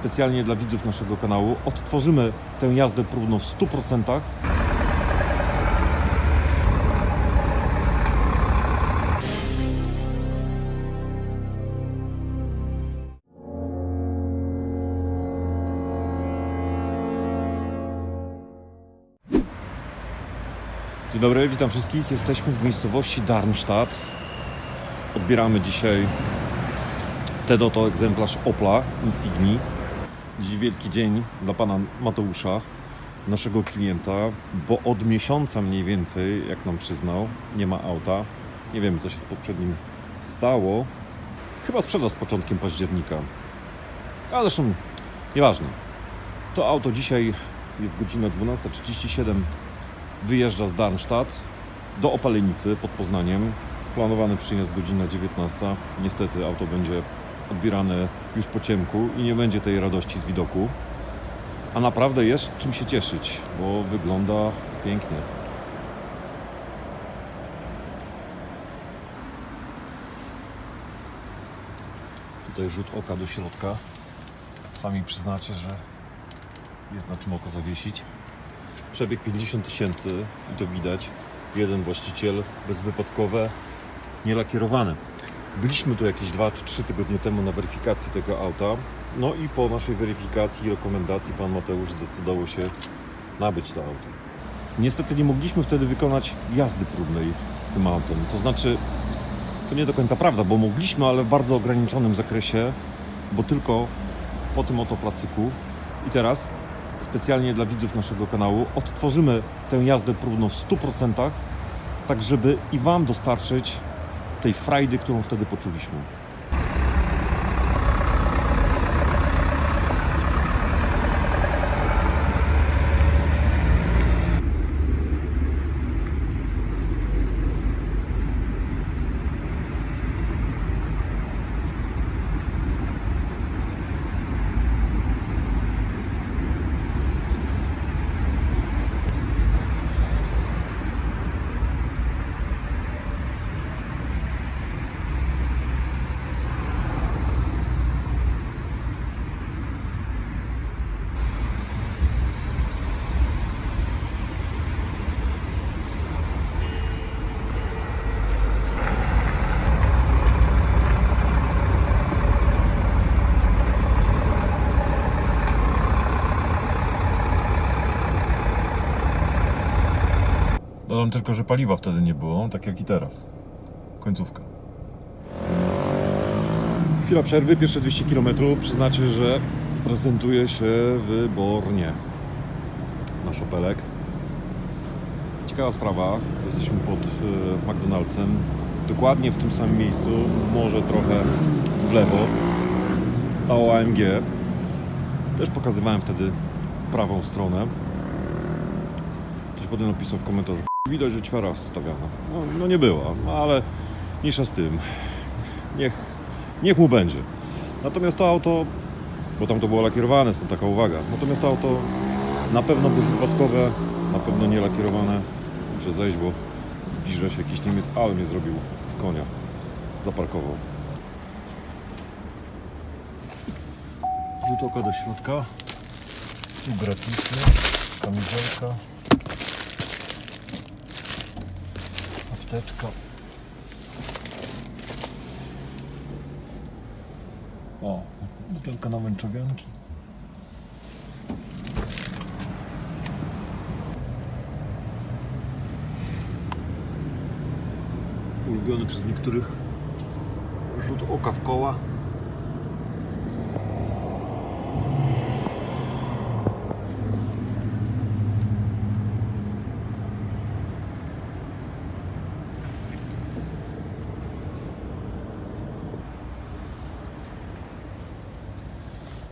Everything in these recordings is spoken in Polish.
specjalnie dla widzów naszego kanału. Odtworzymy tę jazdę próbną w 100%. Dzień dobry, witam wszystkich. Jesteśmy w miejscowości Darmstadt. Odbieramy dzisiaj ten oto egzemplarz Opla Insigni. Dziś wielki dzień dla pana Mateusza, naszego klienta, bo od miesiąca mniej więcej, jak nam przyznał, nie ma auta. Nie wiemy, co się z poprzednim stało. Chyba sprzedał z początkiem października. Ale zresztą nieważne. To auto dzisiaj jest godzina 12.37 wyjeżdża z Darmstadt do Opalenicy pod Poznaniem. Planowany przyjazd godzina 19. Niestety auto będzie odbierane już po ciemku i nie będzie tej radości z widoku. A naprawdę jest czym się cieszyć, bo wygląda pięknie. Tutaj rzut oka do środka. Sami przyznacie, że jest na czym oko zawiesić. Przebieg 50 tysięcy i to widać. Jeden właściciel, bezwypadkowe, nielakierowane. Byliśmy tu jakieś 2 czy 3 tygodnie temu na weryfikacji tego auta. No i po naszej weryfikacji i rekomendacji pan Mateusz zdecydował się nabyć to auto. Niestety nie mogliśmy wtedy wykonać jazdy próbnej tym autem. To znaczy, to nie do końca prawda, bo mogliśmy, ale w bardzo ograniczonym zakresie, bo tylko po tym oto placyku. I teraz specjalnie dla widzów naszego kanału odtworzymy tę jazdę próbną w 100%, tak żeby i Wam dostarczyć tej frajdy, którą wtedy poczuliśmy. Dodam tylko, że paliwa wtedy nie było, tak jak i teraz. Końcówka. Chwila przerwy, pierwsze 200 km. Przyznacie, że prezentuje się wybornie nasz Opelek. Ciekawa sprawa. Jesteśmy pod e, McDonald'sem. Dokładnie w tym samym miejscu, może trochę w lewo, stało AMG. Też pokazywałem wtedy prawą stronę. Ktoś potem napisał w komentarzu, widać, że ćwiara stawiana. No, no nie była, no ale mniejsza z tym. Niech, niech mu będzie. Natomiast to auto, bo tam to było lakierowane, stąd taka uwaga. Natomiast to auto na pewno bezwypadkowe, na pewno nie lakierowane. Muszę zejść, bo zbliża się jakiś Niemiec, ale mnie zrobił w konia. Zaparkował. Rzut oka do środka. Tu gratisy, kamizelka. Apteczka. O, butelka na męczowianki. Ulubiony przez niektórych rzut oka w koła.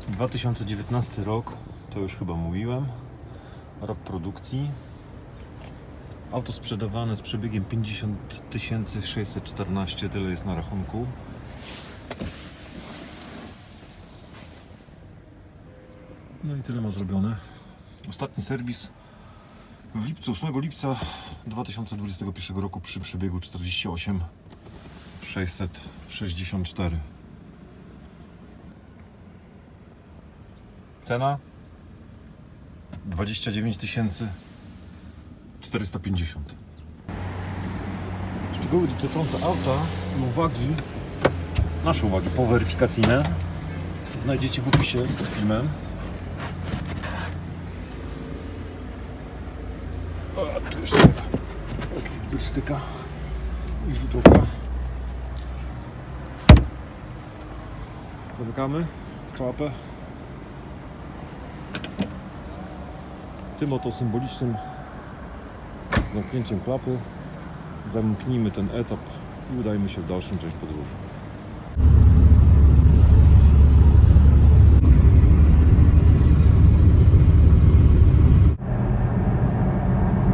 2019 rok, to już chyba mówiłem. Rok produkcji. Auto sprzedawane z przebiegiem 50 614, tyle jest na rachunku. No i tyle ma zrobione. Ostatni serwis w lipcu, 8 lipca 2021 roku przy przebiegu 48 664. Cena 29 450. Szczegóły dotyczące auta i uwagi, nasze uwagi poweryfikacyjne znajdziecie w opisie pod filmem. A tu jeszcze ekwilibrystyka i źródłoka. Zamykamy klapę. Tym oto symbolicznym zamknięciem klapy zamknijmy ten etap i udajmy się w dalszą część podróży.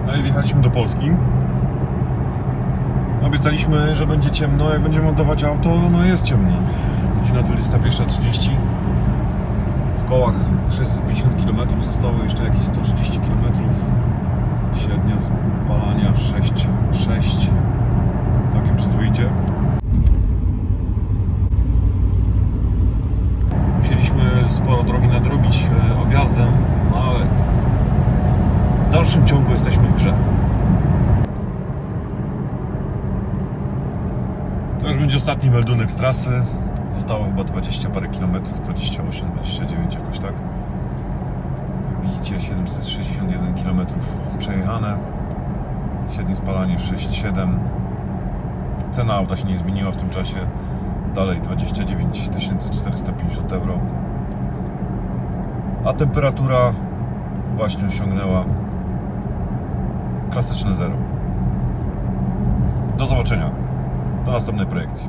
No i wjechaliśmy do Polski. Obiecaliśmy, że będzie ciemno. Jak będziemy oddawać auto, no jest ciemno. Godzina 21.30. W kołach 650 km zostało jeszcze jakieś 130 dalszym ciągu jesteśmy w grze. To już będzie ostatni meldunek z trasy. Zostało chyba 20 parę kilometrów, 28, 29 jakoś tak. Widzicie 761 km przejechane. Średnie spalanie 6,7. Cena auta się nie zmieniła w tym czasie. Dalej 29 450 euro. A temperatura właśnie osiągnęła klasyczne zero. Do zobaczenia. Do następnej projekcji.